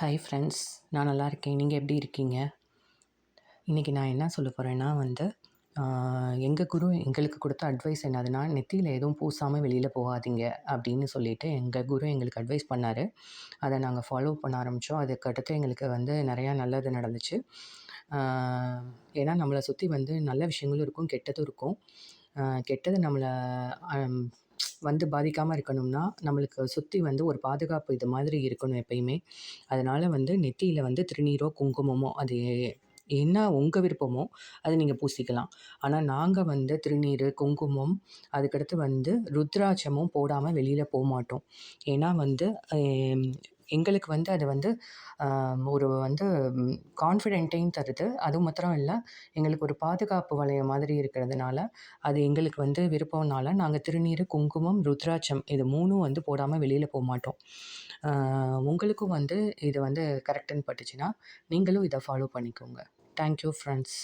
Hi friends நான் நல்லா இருக்கேன். நீங்கள் எப்படி இருக்கீங்க? இன்றைக்கி நான் என்ன சொல்ல போகிறேன்னா வந்து எங்கள் குரு எங்களுக்கு கொடுத்த அட்வைஸ் என்னதுன்னா நெத்தியில் எதுவும் பூசாமல் வெளியில் போகாதீங்க அப்படின்னு சொல்லிட்டு எங்கள் குரு எங்களுக்கு அட்வைஸ் பண்ணார். அதை நாங்கள் ஃபாலோ பண்ண ஆரம்பித்தோம் அதுக்கடுத்து எங்களுக்கு வந்து நிறையா நல்லது நடந்துச்சு. ஏன்னா நம்மளை சுற்றி வந்து நல்ல விஷயங்களும் இருக்கும் கெட்டதும் இருக்கும். கெட்டது நம்மளை வந்து பாதிக்காமல் இருக்கணும்னா நம்மளுக்கு சுற்றி வந்து ஒரு பாதுகாப்பு இது மாதிரி இருக்கணும் எப்பயுமே. அதனால் வந்து நெத்தியில் வந்து திருநீரோ குங்குமமோ அது என்ன உங்கள் விருப்பமோ அதை நீங்கள் பூசிக்கலாம். ஆனால் நாங்கள் வந்து திருநீர் குங்குமம் அதுக்கடுத்து வந்து ருத்ராட்சமும் போடாமல் வெளியில் போக மாட்டோம் ஏன்னா வந்து எங்களுக்கு வந்து அது வந்து ஒரு வந்து கான்ஃபிடென்ட்டையும் தருது. அது மாத்திரம் இல்லை எங்களுக்கு ஒரு பாதுகாப்பு வளையம் மாதிரி இருக்கிறதுனால அது எங்களுக்கு வந்து விருப்பம்னால நாங்கள் திருநீர் குங்குமம் ருத்ராட்சம் இது மூணும் வந்து போடாமல் வெளியில் போக மாட்டோம். உங்களுக்கும் வந்து இது வந்து கரெக்டுன்னு பட்டுச்சுன்னா நீங்களும் இதை ஃபாலோ பண்ணிக்கோங்க. Thank you friends